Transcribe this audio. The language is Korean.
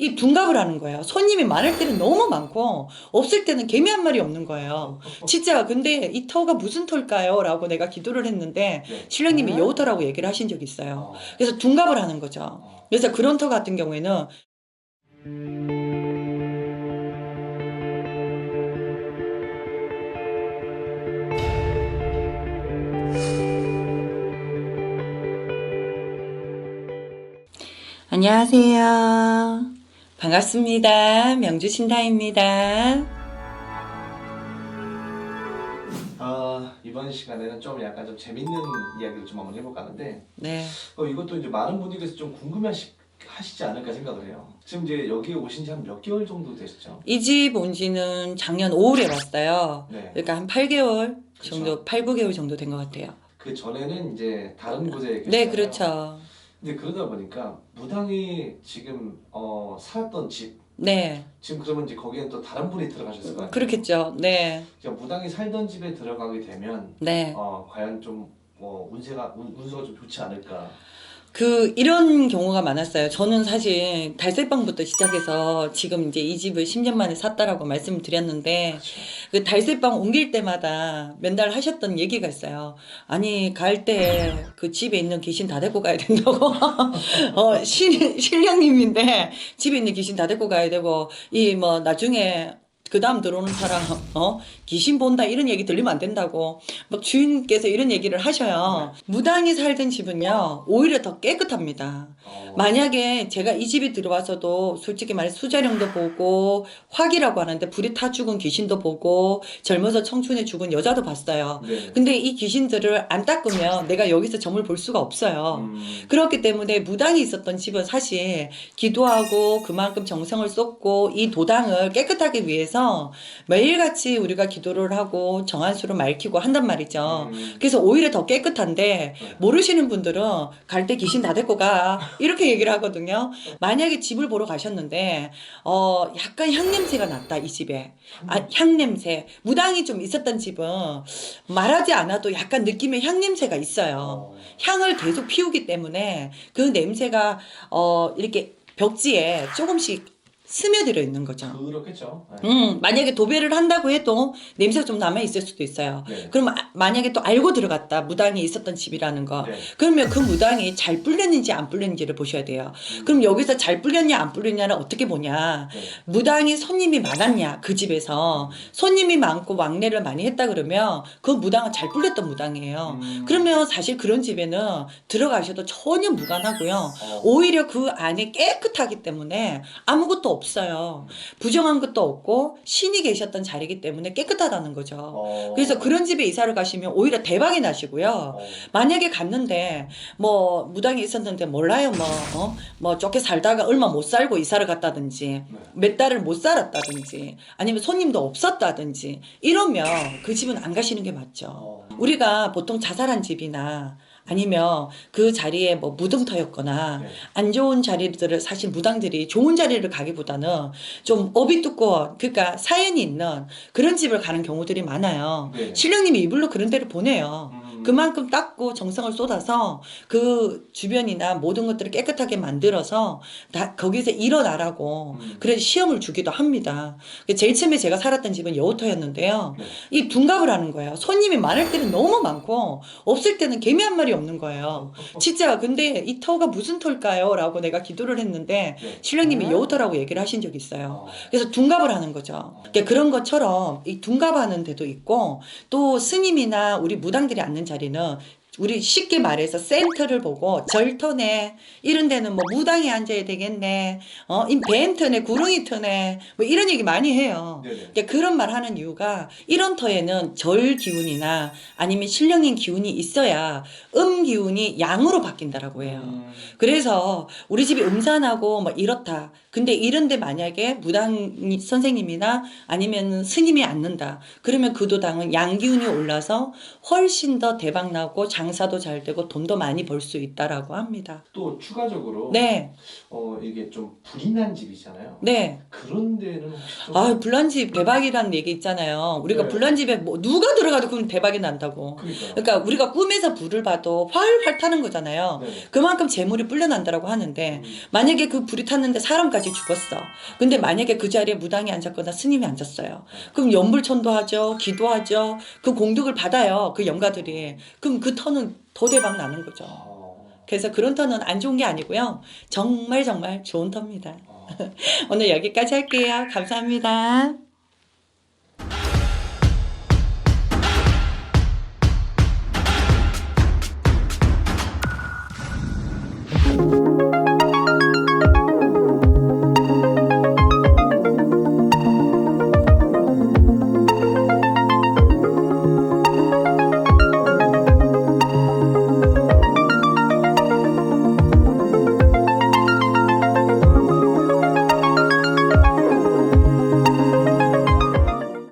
이 둔갑을 하는 거예요. 손님이 많을 때는 너무 많고 없을 때는 개미 한 마리 없는 거예요. 진짜 근데 이 터가 무슨 터일까요? 라고 내가 기도를 했는데 네. 신령님이 여우터라고 얘기를 하신 적이 있어요. 어. 그래서 둔갑을 하는 거죠. 어. 그래서 그런 터 같은 경우에는 안녕하세요. 반갑습니다. 명주 신다입니다. 아, 이번 시간에는 좀 약간 좀 재밌는 이야기를 좀 한번 해볼까 하는데 네. 어, 이것도 이제 많은 분들께서 좀 궁금해하시 하시지 않을까 생각을 해요. 지금 이제 여기에 오신 지 한 몇 개월 정도 되셨죠? 이 집 온 지는 작년 5월에 왔어요. 네. 그러니까 한 8개월 그쵸. 정도, 8, 9개월 정도 된 것 같아요. 그 전에는 이제 다른 곳에 계셨잖아요. 네, 그렇죠. 근데 그러다 보니까 무당이 지금 어, 살았던 집 네, 지금 그러면 이제 거기엔 또 다른 분이 들어가셨을 거 아니에요? 그렇겠죠. 네, 그러니까 무당이 살던 집에 들어가게 되면 네. 어, 과연 좀뭐 운세가 운, 운수가 좀 좋지 않을까? 그 이런 경우가 많았어요. 저는 사실 달새방부터 시작해서 지금 이제 이 집을 10년 만에 샀다라고 말씀을 드렸는데 그렇죠. 그 달새방 옮길 때마다 맨날 하셨던 얘기가 있어요. 아니 갈 때 그 집에 있는 귀신 다 데리고 가야 된다고. 어, 신 신령님인데 집에 있는 귀신 다 데리고 가야 되고 이 뭐 나중에 그 다음 들어오는 사람 어 귀신 본다 이런 얘기 들리면 안 된다고 막 주인께서 이런 얘기를 하셔요. 무당이 살던 집은요 오히려 더 깨끗합니다. 어, 만약에 제가 이 집에 들어와서도 솔직히 말해 수자령도 보고 화기라고 하는데 불이 타 죽은 귀신도 보고 젊어서 청춘에 죽은 여자도 봤어요. 네. 근데 이 귀신들을 안 닦으면 내가 여기서 점을 볼 수가 없어요. 음, 그렇기 때문에 무당이 있었던 집은 사실 기도하고 그만큼 정성을 쏟고 이 도당을 깨끗하게 위해서 매일같이 우리가 기도를 하고 정한수를 맑히고 한단 말이죠. 음, 그래서 오히려 더 깨끗한데 네. 모르시는 분들은 갈 때 귀신 다 데리고 가 이렇게 얘기를 하거든요. 만약에 집을 보러 가셨는데 어 약간 향 냄새가 났다 이 집에 아, 향 냄새 무당이 좀 있었던 집은 말하지 않아도 약간 느낌의 향 냄새가 있어요. 어, 향을 계속 피우기 때문에 그 냄새가 어 이렇게 벽지에 조금씩 스며들어 있는 거죠. 그렇겠죠. 네. 음, 만약에 도배를 한다고 해도 냄새가 좀 남아 있을 수도 있어요. 네. 그럼 아- 만약에 또 알고 들어갔다 무당이 있었던 집이라는 거 네. 그러면 그 무당이 잘 불렸는지 안 불렸는지를 보셔야 돼요 음, 그럼 여기서 잘 불렸냐 안 불렸냐를 어떻게 보냐 네. 무당이 손님이 많았냐 그 집에서 손님이 많고 왕래를 많이 했다 그러면 그 무당은 잘 불렸던 무당이에요 음, 그러면 사실 그런 집에는 들어가셔도 전혀 무관하고요 어, 오히려 그 안에 깨끗하기 때문에 아무것도 없어요 부정한 것도 없고 신이 계셨던 자리이기 때문에 깨끗하다는 거죠 어, 그래서 그런 집에 이사를 가시면 오히려 대박이 나시고요. 어, 만약에 갔는데 뭐 무당이 있었는데 몰라요 뭐 어? 뭐 쫓겨 살다가 얼마 못 살고 이사를 갔다든지 네. 몇 달을 못 살았다든지 아니면 손님도 없었다든지 이러면 그 집은 안 가시는 게 맞죠. 어, 우리가 보통 자살한 집이나 아니면 그 자리에 뭐 무덤터였거나 네. 안 좋은 자리들을 사실 무당들이 좋은 자리를 가기보다는 좀 업이 두꺼운 그러니까 사연이 있는 그런 집을 가는 경우들이 많아요. 네. 신령님이 이불로 그런 데를 보내요. 음, 그만큼 닦고 정성을 쏟아서 그 주변이나 모든 것들을 깨끗하게 만들어서 다 거기서 일어나라고 음. 그래서 시험을 주기도 합니다. 제일 처음에 제가 살았던 집은 여우터였는데요. 네. 이 둔갑을 하는 거예요. 손님이 많을 때는 너무 많고 없을 때는 개미 한 마리 없는 거예요. 진짜 근데 이 터가 무슨 터일까요? 라고 내가 기도를 했는데 네. 신령님이 여우터라고 얘기를 하신 적이 있어요. 어, 그래서 둔갑을 하는 거죠. 그러니까 그런 것처럼 이 둔갑하는 데도 있고 또 스님이나 우리 무당들이 앉는 자리는 우리 쉽게 말해서 센터를 보고 절터네 이런 데는 뭐 무당이 앉아야 되겠네 어이 벤터네 구렁이 터네 뭐 이런 얘기 많이 해요. 그러니까 그런 말 하는 이유가 이런 터에는 절 기운이나 아니면 신령인 기운이 있어야 음 기운이 양으로 바뀐다라고 해요. 음, 그래서 우리 집이 음산하고 뭐 이렇다. 근데 이런데 만약에 무당 선생님이나 아니면 스님이 앉는다. 그러면 그 도당은 양 기운이 올라서 훨씬 더 대박 나고 장 장사도 잘 되고 돈도 많이 벌 수 있다라고 합니다. 또 추가적으로 네, 어 이게 좀 불이 난 집이잖아요. 네. 그런 데는 혹시 좀 아, 불난 집 대박이라는 얘기 있잖아요. 우리가 네. 불난 집에 뭐 누가 들어가도 그럼 대박이 난다고. 그러니까 그러니까 우리가 꿈에서 불을 봐도 활활 타는 거잖아요. 네. 그만큼 재물이 불려난다라고 하는데 음. 만약에 그 불이 탔는데 사람까지 죽었어. 근데 만약에 그 자리에 무당이 앉았거나 스님이 앉았어요. 그럼 연불천도 하죠. 기도하죠. 그 공덕을 받아요. 그 영가들이. 그럼 그 터는 더 대박 나는 거죠. 어, 그래서 그런 터는 안 좋은 게 아니고요. 정말 정말 좋은 터입니다. 어. 오늘 여기까지 할게요. 감사합니다.